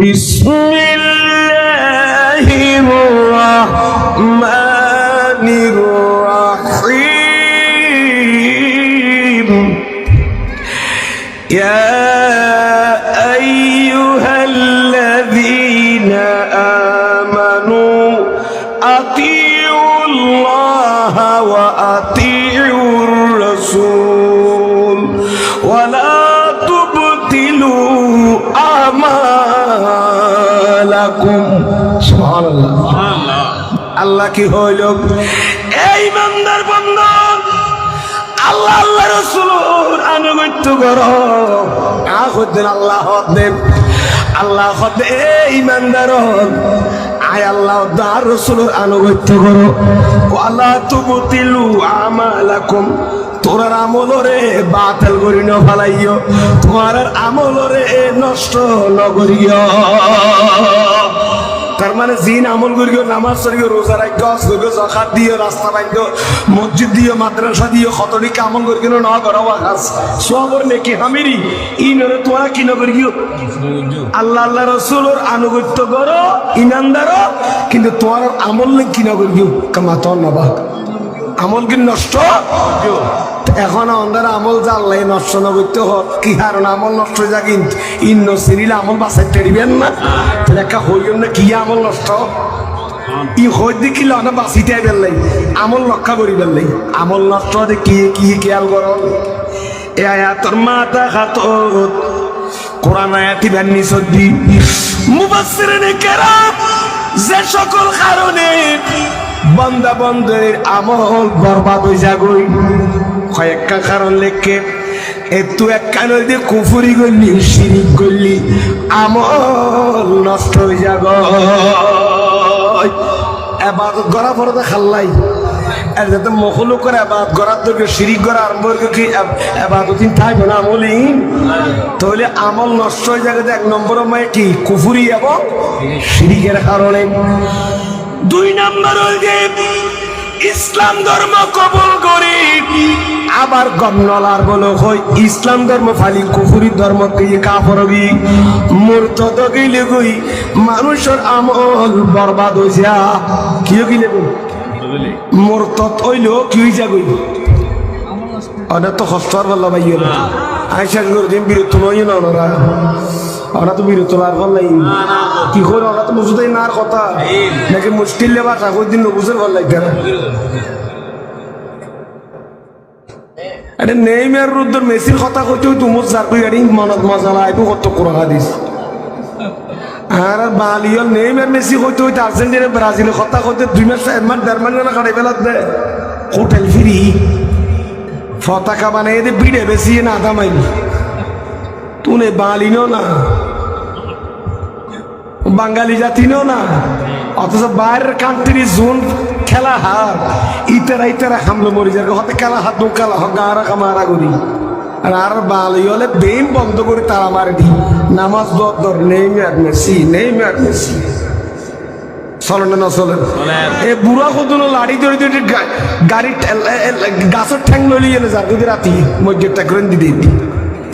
بسم الله الرحمن আলাইকুম সুবহানাল্লাহ। আল্লাহ কি হইল? এই বান্দার বন্ধ আল্লাহ আল্লাহ রসুল আনুগত্য করো। আহুদ্দিন আল্লাহ দেব আল্লাহ এই ইমানদার আয় আল্লাহ দার রসুলের আনুগত্য করো। আল্লাহ আল্লাহ তুবতিলু আমালাকুম, তোরার আমলরে বাতিল করি ন, ফালাইও। তোমার আমলরে নষ্ট নগরিয় তার মানে জিন আমল করিও, নামাজ পড়িও, রোজা হজ করিও জাকাত দিও, রাস্তা বাইন্দিও মসজিদ দিও, মাদ্রাসা দিও কতটি আমল করিও ন করো আকাশ সবর নেকি হামিরি। ই নরে তোরা কি নগরিও আল্লাহ আল্লাহ রসুলোর আনুগত্য করো ইমানদারও কিন্তু তোমার আমল নেই কি নগরিও কামাত নবাক আমল কি নষ্ট? এখন আমাদের আমল জানলে নষ্ট না করতে কি কারণ আমল নষ্ট হয়ে যা কিন্তু ইন্ন সিরিলে আমল বাঁচাইতে দিবেন না। তাহলে একটা হইল না কি আমল নষ্ট? ই হই দেখিলে অনেক বাঁচিতে পেলাই আমল রক্ষা করি পেলাই আমল নষ্ট হতে কি কি খেয়াল কর? এ আয়াতর মাথা খাত কোরআন আয়াতি বান্নি সদ্দি। মুবাসসিরিনে কেরাম, যে সকল কারণে বান্দা বন্ধের আমল বরবাদ হয়ে যাগই কয়েকটা কারণ লেখে। এতু এক কারণ দিয়ে কুফুরি করলি, শিরিক করলি, আমল নষ্ট হয়ে যাব। এবাদত করা পরে তো খাল্লাই যাতে মখলু করে আবাদ করার তোকে শিরিক করা আরম্ভ কি আবাদতিন থাকবে না আমলই তাহলে আমল নষ্ট হয়ে যাবে এক নম্বর মায় কি? কুফুরি এবং শিরিকের কারণে। দুই নম্বর হল যে ইসলাম ধর্ম কবুল করি। আবার গমনলার বলো, হই, ইসলাম ধর্ম ফালি, কুফুরি ধর্ম দিয়ে কাফরবি মূর্ত গিলে গই, মানুষের আমল বরবাদ হয়েছে কি গিলে গই? মূর্ত হইল কি হয়েছে গই? অনেক তো হস্তর বলল ভাই আইসা দিন বিরত নয় না ওনারা। ওরা তো বিরত আর ভালো নাই কি করে ওরা তো বুঝতেই না আর কথা। নাকি মুশকিল লেবা ঠাকুর দিন বুঝে ভালো লাগবে না এটা নেইমার রুদ্র মেসির কথা কইতেও তুমুর চাকরি গাড়ি মনত মজা লাইবো কত কোরআন দিস আর বালিয়ল নেইমার মেসি কইতে হইতে আর্জেন্টিনা ব্রাজিলের কথা কইতে দুই মাস এক মাস, দেড় মাস না কাটাই দে হোটেল ফ্রি। দে বিড়ে বেশি না আধা তুনে বালিনও না বাঙালি জাতিনও না অথচ বাইরের কান্ট্রি জোন খেলা হাত ইতারা ইতারা হামলো মরি যাবে হতে খেলা হাত দু খেলা হোক গাঁরা কামারা করি আর আর বালি হলে বেম বন্ধ করে তারা মারে দি নামাজ দর দর Neymar Messi Neymar Messi চলে না চলে এ বুড়া কদনো লাড়ি ধরে ধরে গাড়ি গাছের ঠ্যাং এনে যার যদি রাতি মসজিদটা করে দিদি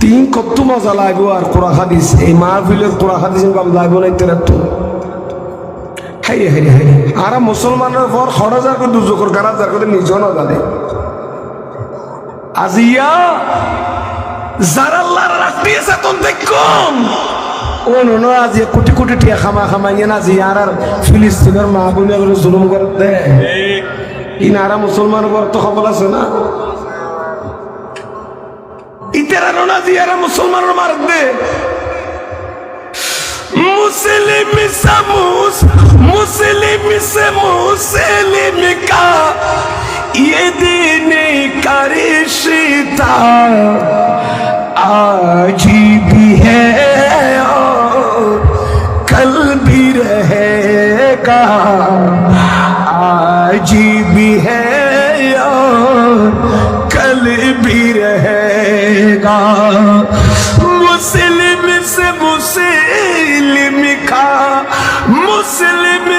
তিন কত মজা লাগবো আর কোরআ হাদিস। এই মাহফিলের কোরআ হাদিস লাগবো না তেরা তো হাই হাই হাই আর মুসলমানের পর আর করে দুজোকর কারা যার করে নিজও না জানে। আজিয়া যারা আল্লাহর রাখতেছে তোন দেখুন। ও নো আজি কোটি কোটি টিয়া খামা খামা ইয়ে না জিয়ার আর ফিলিস্তিনের মা বোনে করে জুলুম করতে। ইনারা মুসলমান ঘর তো খবর আছে না? ইয়ারা নাজি ইয়ারা মুসলমানের মার দে। মুসলিম সমুস মুসলিম সে মুসলিম কা ये दिन करिश्ता आज भी है और कल भी रहेगा आज भी है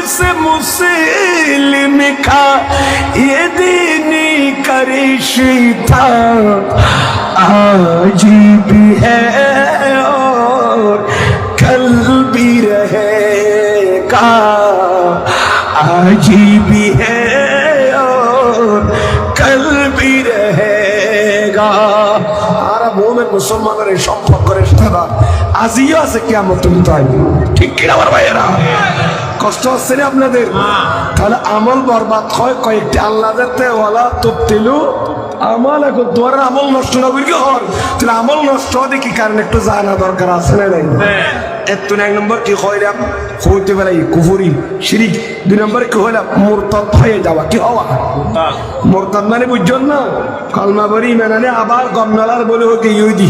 से मुस्लिम का ये दीनी करिश्ता आज भी है और कल भी रहेगा आज भी है और कल भी रहेगा আর মোমেন মুসলমানের এই সম্পর্কের রেস্তারা আজিও আছে কেমন তুমি তাই ঠিক কিনা আমার ভাইয়েরা কষ্ট হচ্ছে না আপনাদের? তাহলে আমল বরবাদ হয় কয়েকটি। আল্লাদের তে ওয়ালা তপ্তিলু আমল এখন তোমার আমল নষ্ট না করি হর তাহলে আমল নষ্ট হবে কি কারণ একটু জানা দরকার আছে না নাই? এত এক নম্বর কি হইলাম হইতে পারে কুফুরি শিরিক। দুই নম্বর কি হইলাম মোরতদ হয়ে যাওয়া কি হওয়া? মোরতাদ। মানে বুঝছেন না? কলমা বরি মানে আবার গমনালার বলে হোক ইউদি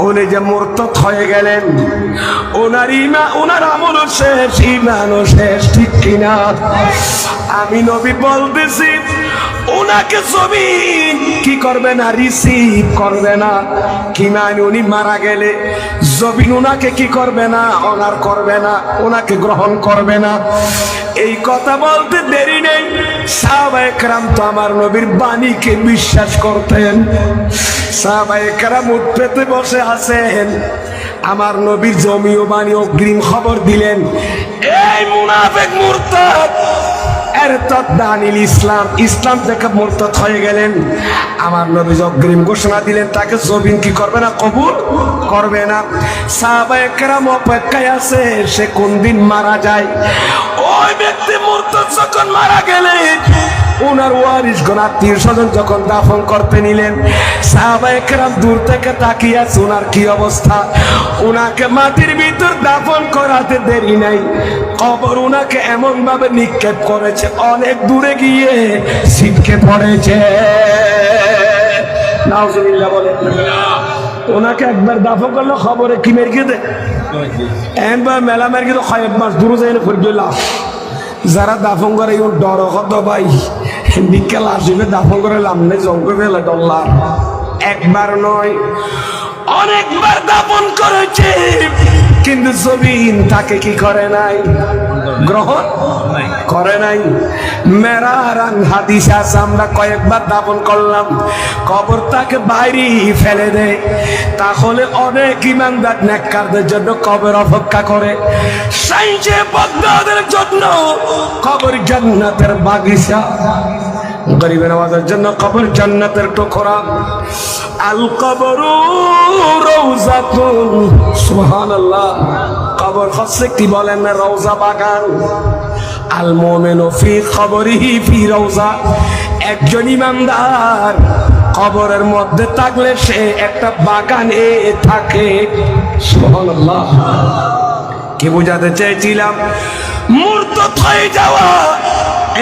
উনি যে মূর্ত হয়ে গেলেন ওনার ইমা ওনার আমলও শেষ, ইমানও শেষ, ঠিক কিনা? আমি নবী বলতেছি ওনাকে ছবি কি করবে না রিসিভ করবে না। কি মানে উনি মারা গেলে জবিন ওনাকে কি করবে না অনার করবে না ওনাকে গ্রহণ করবে না। এই কথা বলতে দেরি নেই। সাহাবায়ে তো আমার নবীর বাণীকে বিশ্বাস করতেন। সাহাবায়ে কেরাম উঠ পেতে বসে আছেন। আমার নবীর জমি ও বাণী অগ্রিম খবর দিলেন। এই মুনাফেক মুরতাদ ইসলাম। ইসলাম হয়ে গেলেন। আমার ঘোষণা দিলেন, তাকে কি করবে না, কবুল করবে না। অপেক্ষায় আছে, সে কোন দিন মারা যায়। ওই ব্যক্তি যখন মারা গেলেন ওনার ওয়ারিস গণ আত্মীয় স্বজন যখন দাফন করতে নিলেন সাহাবায়ে কেরাম দূর থেকে তাকিয়ে আছে ওনার কি অবস্থা? ওনাকে মাটির ভিতর দাফন করাতে দেরি নাই। কবর ওনাকে এমন ভাবে নিক্ষেপ করেছে, অনেক দূরে গিয়ে ছিটকে পড়েছে। নাউজুবিল্লাহ বলে ওনাকে একবার দাফন করল, খবরে কি মেরকে দে একবার মেলা মেরকে তো কয়েক মাস দূরে যাই না ফুরবে লাভ যারা দাফন করে ডর কত ভাই? বিকেল আসবে দাফন করে লামনে জঙ্গ ফেলে ডল্লার একবার নয়, অনেকবার দাপন করেছে, কিন্তু জমিন তাকে কি করে নাই? গ্রহণ করে নাই। মেরা রাং হাদিস আছে, আমরা কয়েকবার দাপন করলাম। কবর তাকে বাইরে ফেলে দেয়। তাহলে অনেক ইমানদার নেককারদের জন্য কবর অপেক্ষা করে। সাইজে বদ্দাদের জন্য কবর জান্নাতের বাগিচা। গরিবের আমাদের জন্য কবর জান্নাতের টুকরা। আল কবর রৌজাতুন, সুবহানাল্লাহ। কবর হচ্ছে কি বলেন রৌজা বাগান। আল মোমেন ফি খবরিহি ফি রৌজা একজন ইমানদার কবরের মধ্যে থাকলে সে একটা বাগানে থাকে। কি বোঝাতে চেয়েছিলাম? মূর্ত হয়ে যাওয়া,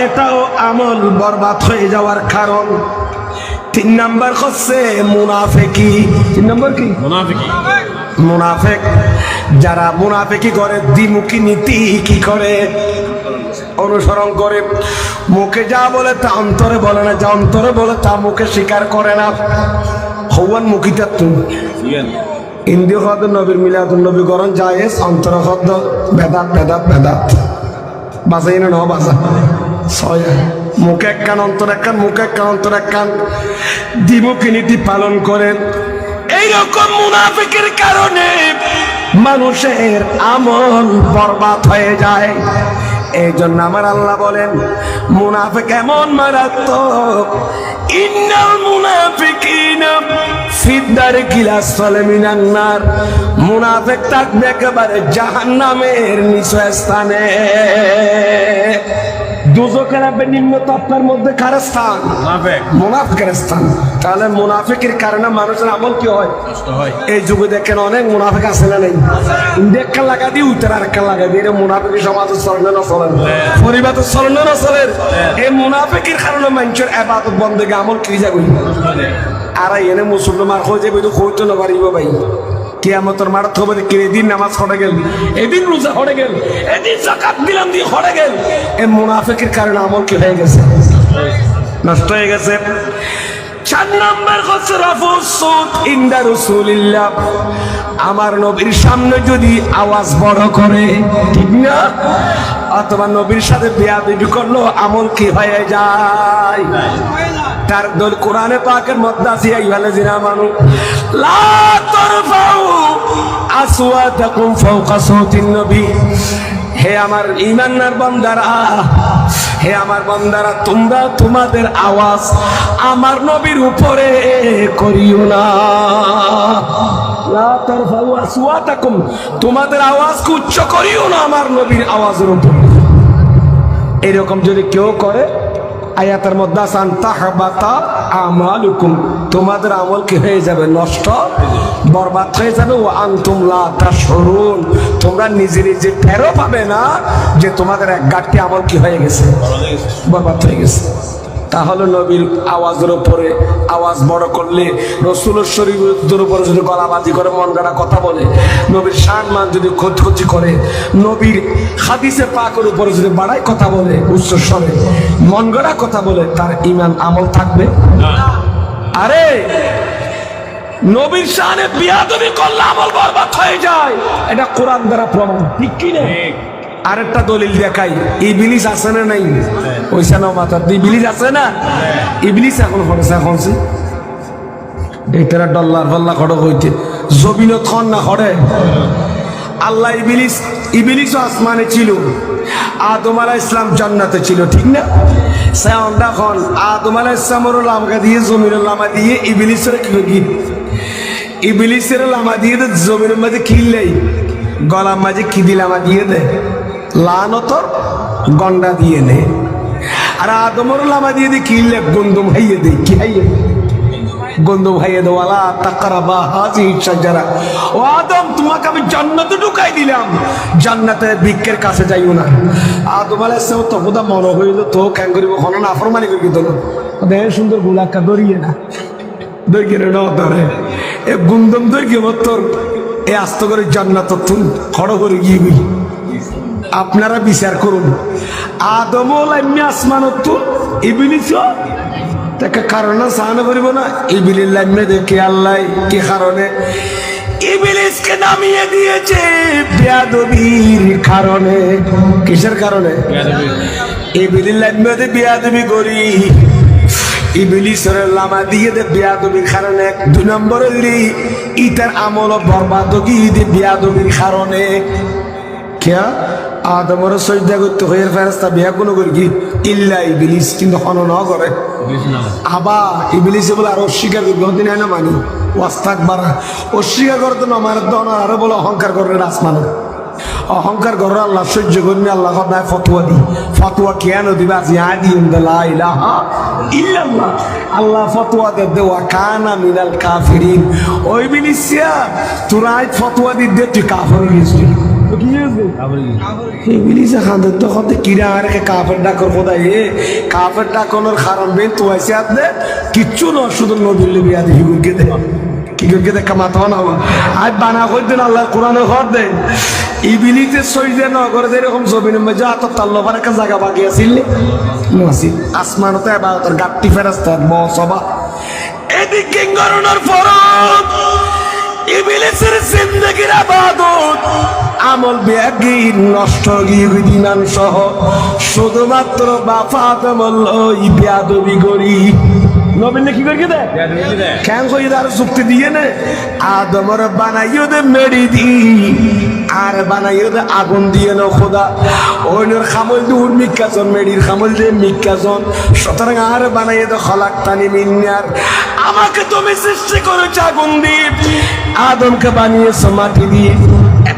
এটাও আমল বরবাদ হয়ে যাওয়ার কারণ। তিন নাম্বার হচ্ছে মুনাফেকি। তিন নম্বর কি? মুনাফেকি। মুনাফেক যারা মুনাফেকি করে দ্বিমুখী নীতি কি করে? অনুসরণ করে। মুখে যা বলে তা অন্তরে বলে না যা অন্তরে বলে তা মুখে স্বীকার করে না। হওয়ান মুখিটা তুমি। ইন্দিয় হদ নবীর মিলাদুল নবী গরণ জায়েজ অন্তর হদ বেদাত বেদাত বেদাত। বাজাই না ন বাজা। ছয়। মুখে এক কান, অন্তর এক কান, মুখে এক কান, অন্তর এক কান। দ্বিমুখী নীতি পালন করেন। এইরকম মুনাফিকের কারণে মানুষের আমল বরবাদ হয়ে যায়। এই জন্য আমার আল্লাহ বলেন, মুনাফিক এমন মারাত্মক, ইন্নাল মুনাফিকিনা ফিদ্দার গিলাস ফলে মিনান্নার মুনাফিক থাকবে একেবারে জাহান্নামের নিচু স্থানে। দুজকের নিম্ন তপ্তার মধ্যে কার স্থান মুনাফিকের স্থান তাহলে মুনাফিকের কারণে মানুষের আমল কি হয়? এই যুগে দেখেন অনেক মুনাফিক আছে না নেই? দেখা লাগা দিয়ে উত্তর আর একটা লাগা দিয়ে। মুনাফিকের সমাজ চলনে না চলেন পরিবার চলনে না চলেন এই মুনাফিকের কারণে মানুষের এবাদত বন্ধে আমল কি যাগুই আর এনে মুসলমান হয়ে যাবে তো হইতে না পারিব ভাই। কিয়ামতের থবে কে এদিন নামাজ হড়ে গেল। এদিন রোজা হড়ে গেল। এদিন জাকাত দিলাম দিয়ে হড়ে গেল। এই মুনাফিকের কারণে আমল কি হয়ে গেছে? নষ্ট হয়ে গেছে। চার নম্বর হচ্ছে রাফুসুদ ইন্দা রসুলিল্লাহ। আমার নবীর সামনে যদি আওয়াজ বড় করে, ঠিক না? অথবা নবীর সাথে বেয়াদবি করল আমল কি হয়ে যায়? তার দল কোরআনে পাকের মধ্যে আছে আইয়াল্লাযিনা আমানু। লা তারফাউ আসওয়াতাকুম ফাওকা সাওতিন নবী। হে আমার ইমানদার বান্দারা, হে আমার বান্দারা, তোমরা তোমাদের আওয়াজ আমার নবীর উপরে করিও না। তোমাদের আওয়াজকে উচ্চ করিও না আমার নবীর আওয়াজের উপরে। এরকম যদি কেউ করে আয়াতের মধ্যে আসান তাহবাতা আমালুকুম। তোমাদের আমল কি হয়ে যাবে? নষ্ট? বরবাদ হয়ে যাবে? ও আনতুম তা সরুন তোমরা নিজে নিজে টেরও পাবে না যে তোমাদের এক গাঁটকে আমল কি হয়ে গেছে? বরবাদ হয়ে গেছে। তাহলে নবীর আওয়াজের উপরে আওয়াজ বড় করলে রসুল শরীফের উপরে যদি গলাবাজি করে মন গাড়া কথা বলে নবীর শান মান যদি খোঁজখুঁজি করে নবীর হাদিসে পাকের উপরে যদি বাড়াই কথা বলে উচ্চ স্বরে মন গড়া কথা বলে তার ইমান আমল থাকবে? আরে নবীর শানে বিয়াদবি করলে আমল বরবাদ হয়ে যায়। এটা কোরআন দ্বারা প্রমাণ। ঠিক কি না আরেকটা দলিল দেখাই, ইবিলিস আছে না নাই? ওইসা না মাথার ইবিলিস আছে না? ইবিলিস এখন এখন সে এইটারা ডল্লার ফল্লা খড়ক হইতে। জবিনত খন না খড়ে। আল্লাহ ইবিলিস ইবিলিস আসমানে ছিল, আদম আলাহ ইসলাম জান্নাতে ছিল, ঠিক না? সেওনটা খন, আদম আলাহ ইসলামের লামকা দিয়ে, জমিনের লামা দিয়ে ইবিলিসের কি কি ইবিলিসের লামা দিয়ে দে জমিনের মাঝে খিললেই গলার মাঝে খিদি লামা দিয়ে দে লানতর গন্ডা দিয়ে নে। আর আদমর লামা দিয়ে দে কিনলে গন্দম হাইয়ে দে, কি হাইয়ে গন্ধ ভাইয়ে দেওয়ালা তাকারাবা হাজি সাজারা ও আদম, তোমাকে আমি জান্নাতে ঢুকাই দিলাম। জান্নাতে বৃক্ষের কাছে যাইও না। আদম আলাইসালাম তো বোধা মনে হইল, তো ক্যাং করিব হন না আফরমানি করি দিল দেহ সুন্দর গুলাক্কা দরিয়ে না। দৈর্ঘ্যের ধরে। এ গুন্দম দৈর্ঘ্য মতর এ আস্ত করে জান্নাত তুন খড় করে গিয়ে আপনারা বিচার করুন। আদম লাইমি আসমানত ইবিলিস তাকে কারণে সাহানো করিব না? ইবিলির লাইমে দেখে আল্লাহ কি কারণে? ইবিলিসকে নামিয়ে দিয়েছে বেয়াদবির কারণে। কিসের কারণে? ইবিলির লাইমে বেয়াদবি করি। ইবিলিসের লামা দিয়ে দে বিয়াদবির কারণে। দুই নম্বর ইতার আমল বরবাদ দে বিয়াদবির কারণে। কিয়া আদমর সজ্জা করতে হয়ে ফেরাস্তা বিয়া কোনো করি কি? ইল্লা ইবিলিস কিন্তু হন ন করে আবা ইবিলিসে বলে আর অস্বীকার করবে হদিন না মানি। ওয়াস্তাক বাড়া অস্বীকার করতে না আমার দন আর বলে অহংকার করে আসমানো। অহংকার করে আল্লাহ সহ্য করবে আল্লাহ কথা ফতুয়া দি ফতুয়া কেন দিবে? আজ ইলাহা ইল্লাল্লাহ। আল্লাহ ফতুয়া দে দেওয়া কানা মিনাল কাফিরিন। ওই বিলিসিয়া তোরা ফতুয়া দি দে তুই কাফর হয়েছে ইংলিশে খান্দে তো কিরা আর কে কাফের ডাকর খোদাই এ কাফের ডাকনের কারণ বেন তো আছে আপনি? কিচ্ছু না শুধু নদীর লিবি আদি হিগুরকে দে কি করে দেখা মাথা না আজ বানা কই দেন আল্লাহ কোরআনে ঘর দে। ইবিলিতে সইজে ন করে এরকম জমিনের মধ্যে আত তাল্লো একটা জায়গা বাকি আছিল নসি আসমানতে এবার তোর গাট্টি ফেরাস্তা মসবা এদিকে গণনার ফরজ ইবিলিসের জিন্দগির আবাদত। আমল ব্যাগি নষ্ট গিয়ে দিনান সহ। শুধুমাত্র বাফা ওই বিয়াদবি করি। নবীন কি করি দে? কেন কই যুক্তি দিয়ে নে? আদমর বানাইও দে মেরি দি। আর বানাইও দে আগুন দিয়ে ন খোদা। ওইনের খামল দে উর মিক্কাজন মেডির খামল দে মিক্কাজন সুতরাং আর বানাইও দে খলাক মিন্নার। আমাকে তুমি সৃষ্টি করেছ আগুন দিয়ে। আদমকে বানিয়েছো মাটি দিয়ে।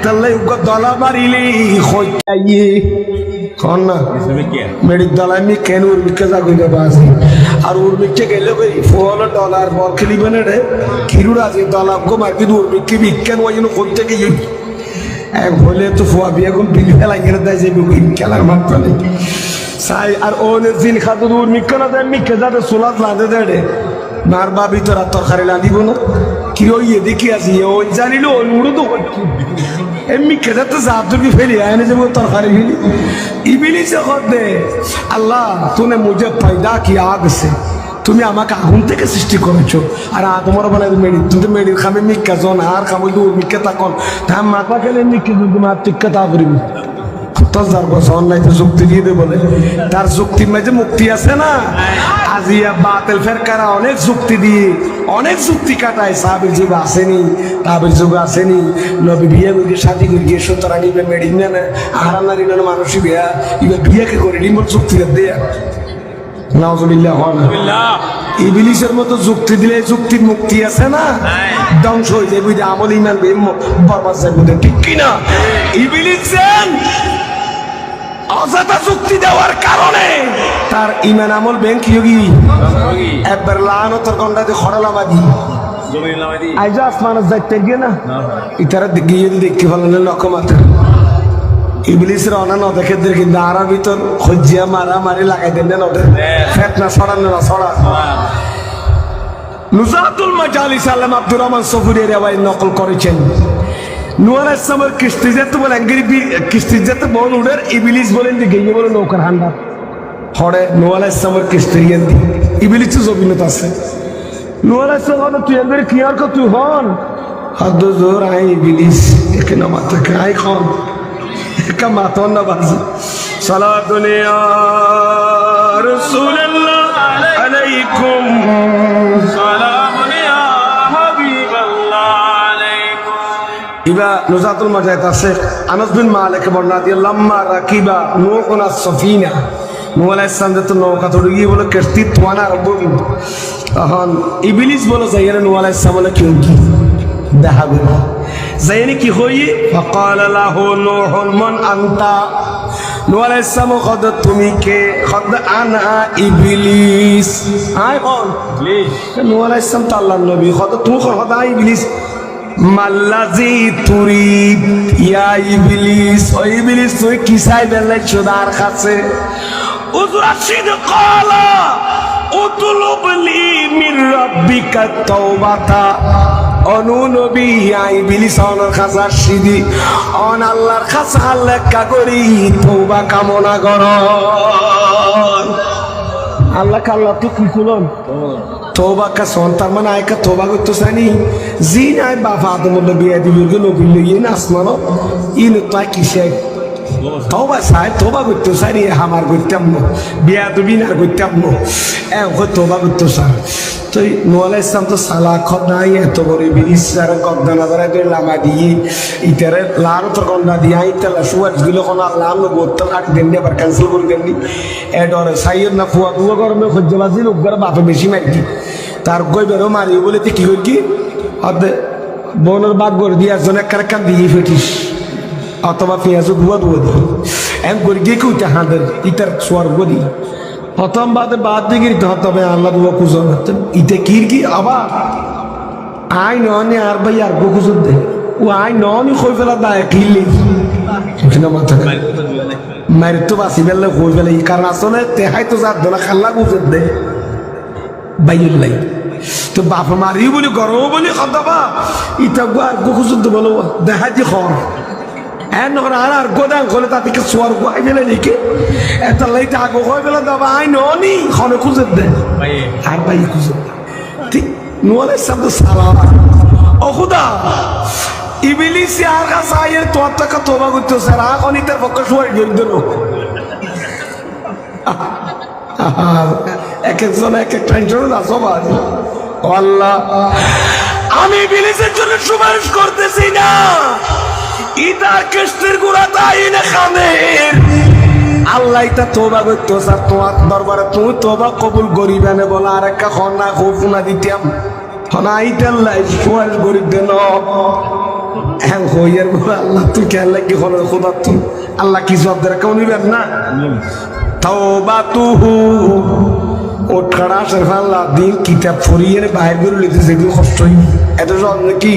দলা মারিলি হইয়াইয়ে কন না? মেডিক দলাই মি কেন উর্মিকে যাগুই দেবা আছে আর উর্মিকে গেলে ওই ফল ডলার বল খেলিবে না রে? খিরুর আছে দলাপ গো মার্কি উর্মিকে বিজ্ঞান ওই জন্য করতে গিয়ে? এক হলে তো ফুয়া বিয়ে এখন বিল ফেলাই গেলে দেয় যে বিল খেলার মাত্রা নেই সাই আর ওনে জিন খাতো উর্মিকে না দেয় মিকে যাতে সোলাত লাদে দেয় রে। মার বাবি তোরা তরকারি লাদিব না। কি ওই এদিকে আছি ওই জানিল ওই মুড়ো তো এমনি খেতে তো জাতুরকে ফেলি আয়নে যে তরকারি ফেলি ইবিলি সে দে আল্লাহ তুনে মুঝে পয়দা কি আগ সে তুমি আমাকে আগুন থেকে সৃষ্টি করেছ আর তোমার বানাই মেডি তুমি তো মেডির খামে মিক্কা জন আর খামই দু মিক্কা তাকন তা মাথা খেলে মিক্কে যদি মা টিক্কা তা করিবি বছর তো যুক্তি দিয়ে দে বলে তার যুক্তির মাঝে মুক্তি আছে না? আজিয়া বাতেল ফেরকারা অনেক যুক্তি দিয়ে অনেক যুক্তি কাটায়। সাহাবির যুগ আসেনি তাবির যুগ আসেনি। নবী বিয়ে করে শাদি করে গিয়ে সুতরাং ইবে মেডিন না আহারা নারী না মানুষই বিয়া ইবে বিয়াকে করে নিমল যুক্তি দেয়া। নাউজুবিল্লাহ হন ইবিলিসের মতো যুক্তি দিলে যুক্তির মুক্তি আছে না? ধ্বংস হয়ে যাবে আমল ইমান বরবাদ যাবে ঠিক কিনা? ইবিলিস যেন অযথা যুক্তি দেওয়ার কারণে তার ইমান আমল ব্যাংক ইয়োগি একবার লানতর গন্ডাতে খড়ালাবাদি আইজ আসমানত যাইতে গিয়ে না ইতারা গিয়ে দেখতে পারলেন লকমাতে। ইবলিসের অনা ন দেখে কিন্তু আরা ভিতর খজ্জিয়া মারা মারি লাগাই দেন না ওদের ফেট না ছড়ান না ছড়া নুজাতুল মাজালিস আল্লাহ আব্দুর রহমান সফুরি রেওয়াই নকল করেছেন। নুয়ার ইসলামের কিস্তি যেতে বলে অ্যাঙ্গিরি কিস্তি যেতে বল উড়ের ইবিলিস বলেন যে গেয়ে বলে নৌকার হান্ডা হরে নোয়াল ইসলামের কিস্তি দি। ইবিলিস জবিনত আছে। নোয়াল ইসলাম হতো তুই অ্যাঙ্গিরি ক্লিয়ার কর তুই হন। হাদ্দ জোর আই ইবিলিস একে না মাথা আই খন একা মাথা না বাজি। সালা দুনিয়া রসুল্লাহ আলাইকুম। ইবা নুজাতুল মাজাহিদ আছে। আনাস বিন মালিক বর্ণনা দিয়ে লাম্মা রাকিবা নূকুনা সফিনা। মোবাইল ইসলাম যে তো নৌকা তো গিয়ে বলে কেস্তি তোয়ানা রব্বুম। তখন ইবিলিস বলে যাইয়েন নুয়াল ইসলাম কি দেখা গেল যাইনি কি হই ফকাল লাহু নূহুন মান আনতা। নুয়াল ইসলাম তুমি কে? কদ আনা ইবিলিস। আয় কোন নুয়াল ইসলাম তো আল্লাহর নবী। কদ তুমি কদ আই ইবিলিস। মাল্লাজি কি চাই বেলাই চোদার কাছে। উজরাশিদ ক্বালা উতলুব লি মির রাব্বিকা তাওবাতা। অনু নবী ইবলিস অনর কাছে আসিদি অন আল্লাহর কাছে আল্লাহ কা করি, তওবা কামনা কর। আল্লাহ কাল্লা তো কি কুলন তোবা কা সন্তান মানে আয়কা তোবা করতে সানি জি নাই বাবা আদমুল্লাহ বিয়া দিবি গে নবী লইয়ে না আসমানো ইন তাই কিসে? তোবা সাই তোবা করতে সারি হামার করতাম বিয়া দিবি না করতাম এ তোবা করতে সার তো নোয়ালা ইসলাম তো সালা খদাই এত বড় বিরিশ সারা গদ্দা না লামা দিয়ে, ইতারে লার তো গন্ডা দিয়ে আই তালা সুয়ারগুলো কোন আল্লাহ গোত্ত কাটি দেননি, আবার ক্যান্সেল করে দেননি। এ, ডরে সাইয়ের না ফুয়া দুয়া গরমে সহ্য বাজি লোক বাপে বেশি মারি তার গই বেরো মারি বলে তুই কি করি কি? অর্ধে বোনের বাঘ করে দিয়ে একজন এক কারেক্কার দিয়ে ফেটিস। অথবা পেঁয়াজও ধুয়া ধুয়া দিই এম করে গিয়ে কেউ হাঁদের ইটার সোয়ার গদি প্রথম বাদে বাদ দিয়ে গিয়ে তবে আল্লাহ দুয়া কুজন ইতে কির কি আবার? আই ননি আর ভাই আর কুজন দে ও আই ননি কই ফেলা দায় কিলি মারি তো বাসি বেলে কই ফেলে। কারণ আসলে তেহাই তো যার দোলা খাল্লা কুজন দে বাইল্লাই তো বাপ মারি বলি গরম বলি খাদাবা ইটা গো আর কুজন তো বলো। দেখাই দি খর। এন নকর আর আর গোদাং খোলে তাতে কে সোয়ার গোয়াই ফেলে নাকি? এটা লাইট আগো কই ফেলে দাবা আই ননি। খনে খুঁজে দে আর ভাই খুঁজে ঠিক নোয়ালে ইবিলিসি আর কাছে আইয়ের তোর টাকা তোবা করতে স্যার পক্ষে গেল দিল। এক একজন এক এক টেনশন আছে বাজ আল্লাহ আমি ইবিলিসের জন্য সুপারিশ করতেছি না। কিস্তির গুড়া তাই না খামের আল্লাহ ইতা তোবা করতো, স্যার, তোমার দরবারে তুমি তোবা কবুল করিবে না বলা, আর একটা খনা খুব না দিতাম। খনা ইতার লাই করি দেন হ্যাঁ হইয়ার আল্লাহ তুই কেন লাগি হলো তুই আল্লাহ কি জব দেয় কেউ নিবেন না? তাওবা তুহু। ও ঠাড়া আল্লাহ দিন কিতাব ফরিয়ে লিখতে সেগুলো কষ্টই এত সব নাকি?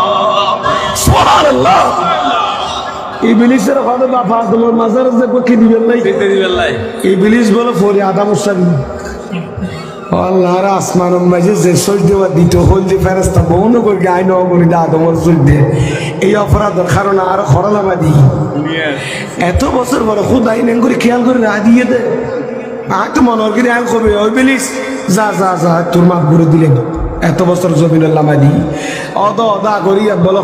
সুবহানাল্লাহ। ইবলিসের খদ বাবা আদমর মাজার যে কি দিবেন নাই। ইবলিস বলে ফরি আদাম সাবি আল্লাহর আসমান মাঝে যে সজ দেওয়া দিত হলদি ফেরস্তা বহুন করে আইন অগরি দা আদমর দে এই অপরাধের কারণে আর খরলামা দিই এত বছর পরে খুদ আইন করে খেয়াল করে না দিয়ে দে আর তো মনে করি আইন কবে ওই বেলিস যা যা যা তোর মাপ করে দিলেন। এত বছর জমিনের লামা দি অদ অদা করি বলে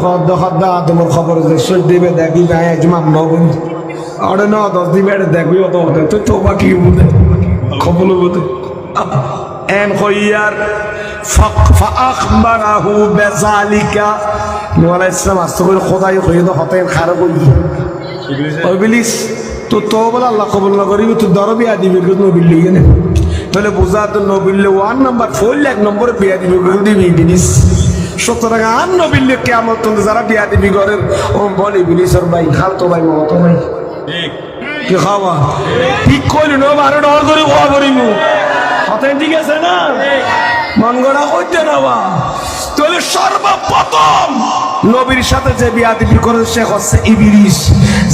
তোমার খবর যে দেবে দেখবি গায়ে আজ মাপ নগরি অরে ন দশ দিবে দেখবি অত তো বাকি বুঝে খবর বুঝে এন খইয়ার ফাখবারাহু বেজালিকা। নূহ আলাইহিস সালাম আস্তে করে খোদাই হয়ে তো হতে খারাপ হই ওই বিলিস তো তো বলে আল্লাহ কবুল না করিবি তুই দর বিয়া দিবি কিন্তু নবিল লিগে না। তাহলে বোঝা তো নবিল ওয়ান নাম্বার ফোর এক নম্বরে বিয়া দিবি দিবি বিনিস সুতরাং আর নবিল কেমন যারা বিয়া দিবি ঘরের ও বলে বিলিসর ভাই খাল তো ভাই মতো ভাই। কি খাওয়া ঠিক করলি নো বারো ডর করে খাওয়া করিমু। ঠিক আছে না? মন গড়া করতে না বা তাহলে সর্বপ্রথম নবীর সাথে যে বিয়া দিবি করে সে হচ্ছে ইবিরিস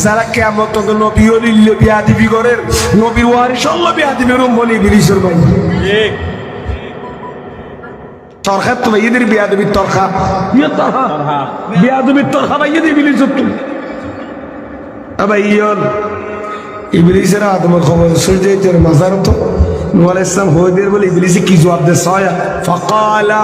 যারা কেমন তোকে নবী লিল্ল বিয়া দিবি করেন নবীর ওয়ারি সল্ল বিয়া দিবি রুম বলি ইবিরিসের ভাই। তরখা তো ভাইয়েদের বিয়া দিবি তরখা। ইয়ে তরখা। বিয়া দিবি তরখা ভাইয়েদের ইবিরিসের তুই আবার ইয়ন ইবলিসের আদমের খবর সূর্যের মাজার তো নূহ আলাইহিস সালাম হইদের বলে ইবলিসে কি জবাব দে সয়া? ফাকালা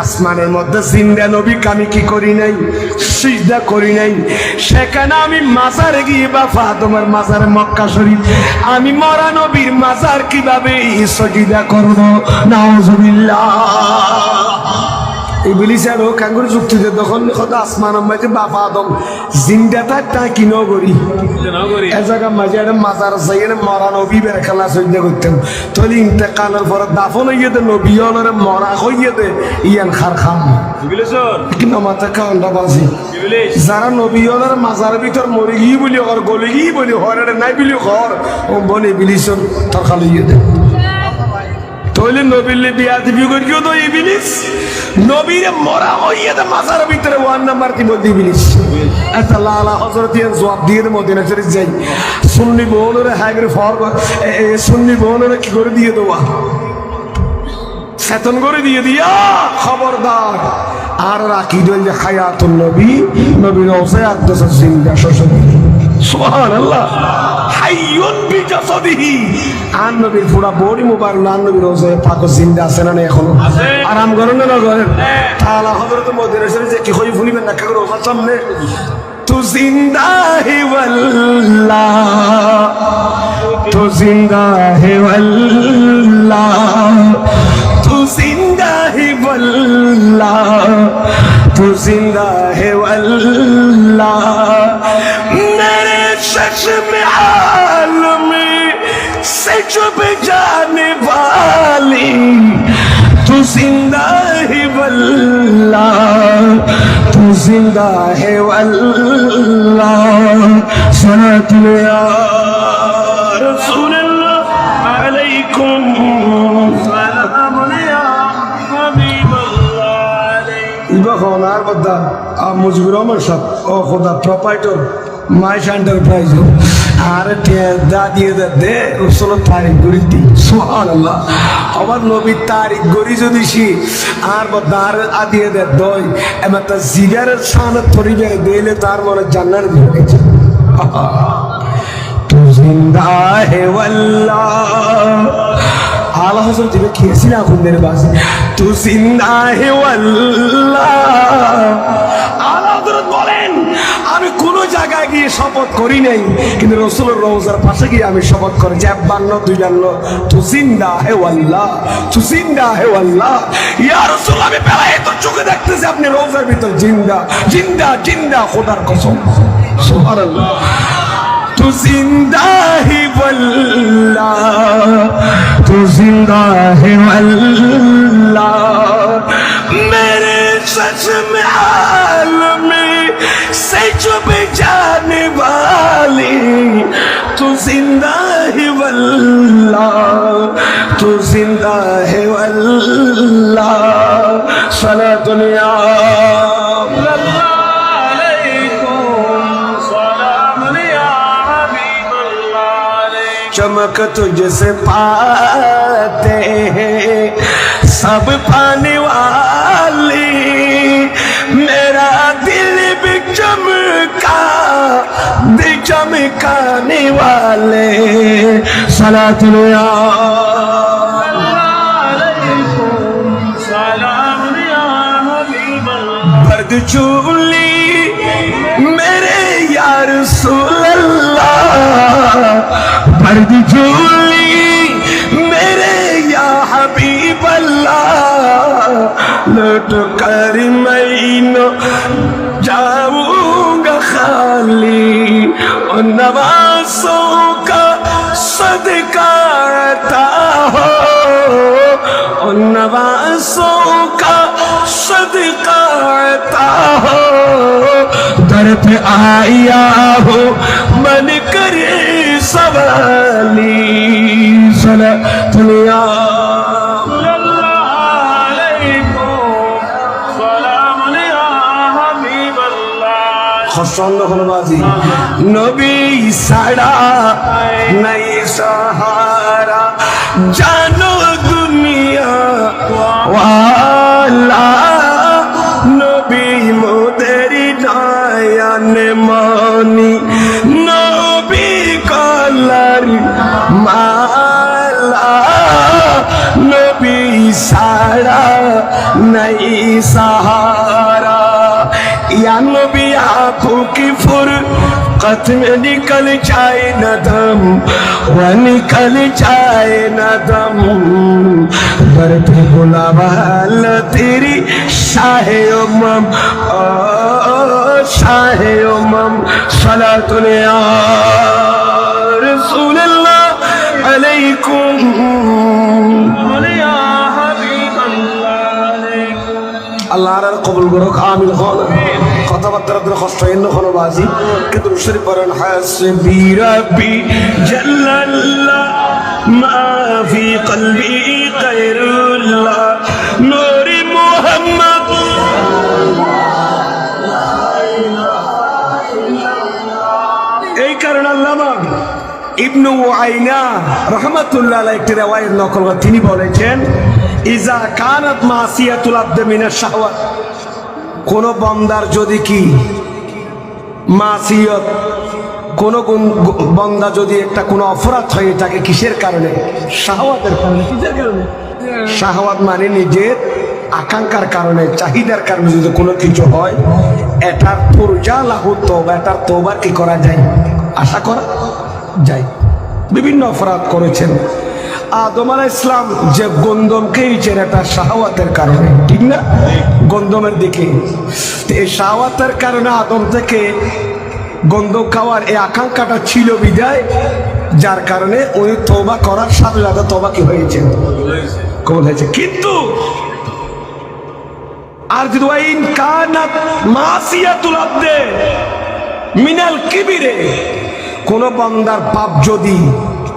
আসমানের মধ্যে জিন্দা নবীকে আমি কি করি নাই, সিজদা করি নাই। সেখানে আমি মাজারে গিয়ে বা তোমার মাজার মক্কা শরীফ। আমি মরা নবীর মাজার কীভাবে সজিদা করব? নাউজুবিল্লাহ। ইবলিস আর কাঙ্গুর যুক্তিতে তখন কথা আসমান মাঝে বাবা আদম। জিন্দাটা তা কি নগরী এ জায়গা মাঝে একটা মাজার যাইয়ে মরা নবী বের খেলা সৈন্য করতাম তলি ইন্তেকালের পরে দাফন হইয়ে দে নবী হলরে মরা হইয়ে দে ইয়ান খার খাম। কিন্তু মাথা বাজি? যারা নবী হলের মাজার ভিতর মরি গিয়ে বলি ঘর গলি গিয়ে বলি হরে নাই বলি ঘর। ও বলে ইবলিসর তরকা লইয়ে দে। তৈলে নবীলে বিয়া দিবি করিও তো ইবিলিস? নবীরে মরা হইয়া দে মাজার ভিতরে ওয়ান নাম্বার দিব ইবিলিস? একটা লালা হযরত ইয়ান জবাব দিয়ে দে মদিনা শরীফ যাই। সুন্নি বোনরে হাগরে ফর এ- এ, সুন্নি বোনরে কি করে দিয়ে দেওয়া? সেতন করে দিয়ে দিয়া। খবরদার। আর রাখি দল যে হায়াতুন নবী নবী রওসে আকদাস জিন্দা শোষণ। সোহান আল্লাহ হাইয়ুন বিজাসদিহি। আন নবীর পুরা বড়ি মোবার নান নবীর রোজে পাকো জিন্দা আছে না এখনও? আরাম করেন না করেন হ্যাঁ। তাহলে হযরত মদিনা শরীফ যে কি হই ভুলিবেন না কাগর ওমার সামনে? তু জিন্দা হে আল্লাহ তু জিন্দা হে আল্লাহ তু জিন্দা चश्म आलम से चुप जाने वाली तू जिंदा है वल्ला तू जिंदा है वल्ला सुना तुम्हें रसूल अलैकुम ইবাহ নার বাদ্দা আ মুজিবুর রহমান সাহেব ও মাইশ এন্টারপ্রাইজ আর দা দিয়ে দে দে রসুল তারিখ গড়ি দি। আমার নবী তারিখ গড়ি যদি সি, আর দার আদিয়ে দে, দই। এবার তা জিগারের সামনে তরিবে দিলে তার মনে জান্নার গেছে জিন্দা হে ওয়াল্লাহ। আলা হজরত দিবে কি এসিনা খুন্দের বাস তু জিন্দা হে ওয়াল্লাহ। আলা হজরত বলেন, আমি জায়গায় গিয়ে শপথ করি নাই কিন্তু রসুলের রোজার পাশে গিয়ে আমি শপথ করি যে বান্ন দুই বান্ন তু জিন্দা হে ওয়াল্লাহ তু জিন্দা হে ওয়াল্লাহ ইয়া রসুল আমি বেলায় তো চোখে দেখতেছি আপনি রোজার ভিতর জিন্দা জিন্দা জিন্দা খোদার কসম সুবহানাল্লাহ तू जिंदा ही वल्ला तू जिंदा है वल्ला मेरे सच में हाल سے چھپ جانے والی، تو زندہ ہے واللہ، تو زندہ ہے واللہ سلا دنیا چمک تجھ سے پاتے ہیں، سب پانی والی، میں दिल भी चमका दिल चमकाने वाले सलातुलिया बर्द चूली मेरे यार सुल्लाह बर्द चूली मेरे حبیب اللہ، لٹ کر میں نہ جاؤں گا خالی۔ اور نوازوں کا صدقہ عطا ہو۔ اور نوازوں کا صدقہ عطا ہو۔ در پہ آیا ہو من کرے سوالی۔ الصلاة يا সন্দেহ বাজি নবী সাড়া নাই সাহারা জানো सहारा यंग भी आंखों की फुरकत में निकल जाए न दम व निकल जाए न दम पर भी गुलाबाल तेरी शाहे उमम शाहे उमम सला दुनिया रसूल अल्लाह अलैकुम আল্লাহ আর কবুল করো আমিন হন। কথাবার্তার দিন কষ্ট এন্য হলো বাজি। কিন্তু রুশরি পড়েন হাসবি রাব্বি জাল্লাল্লাহ, মা ফি কলবি গায়রুল্লাহ। ইবনু আইনা রহমাতুল্লাহ একটি রেওয়ায়েত নকল তিনি বলেছেন, ইজা কানাত মাসিয়াতুল শাহওয়াত কোন বন্দার যদি কি মাসিয়ত, কোন বন্দা যদি একটা কোনো অপরাধ হয়, এটাকে কিসের কারণে? শাহওয়াতের কারণে। কিসের কারণে? শাহওয়াত মানে নিজের আকাঙ্ক্ষার কারণে, চাহিদার কারণে যদি কোনো কিছু হয়, এটার পূর্জা লাহু তোবা এটার তোবার কি করা যায়? আশা করা যায়। বিভিন্ন অপরাধ করেছেন। আদম আলাহ ইসলাম যে গন্দম খেয়েছেন এটা শাহওয়াতের কারণে, ঠিক না? গন্দমের দিকে। এই শাহওয়াতের কারণে আদম থেকে গন্ধম খাওয়ার এই আকাঙ্ক্ষাটা ছিল বিদায়, যার কারণে উনি তোবা করার সাথে সাথে তোবা কি হয়েছে কবল হয়েছে। কিন্তু আর যদি কানাত মাসিয়াতুল আব্দে মিনাল কিবিরে কোন বান্দার পাপ যদি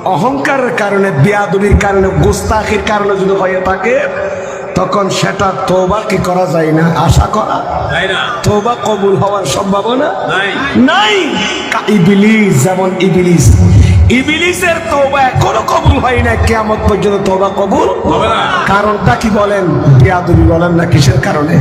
অহংকারের কারণে বেয়াদবির কারণে গোস্তাখির কারণে যদি হয়ে থাকে তখন সেটা তোবা কি করা যায় না? আশা করা? তোবা কবুল হওয়ার সম্ভাবনা? নাই। ইবিলিস যেমন ইবিলিস। ইবিলিসের তোবা এখনও কবুল হয় না কেমন পর্যন্ত তোবা কবুল কারণটা কি বলেন? বিয়াদবি বলেন না কিসের কারণে।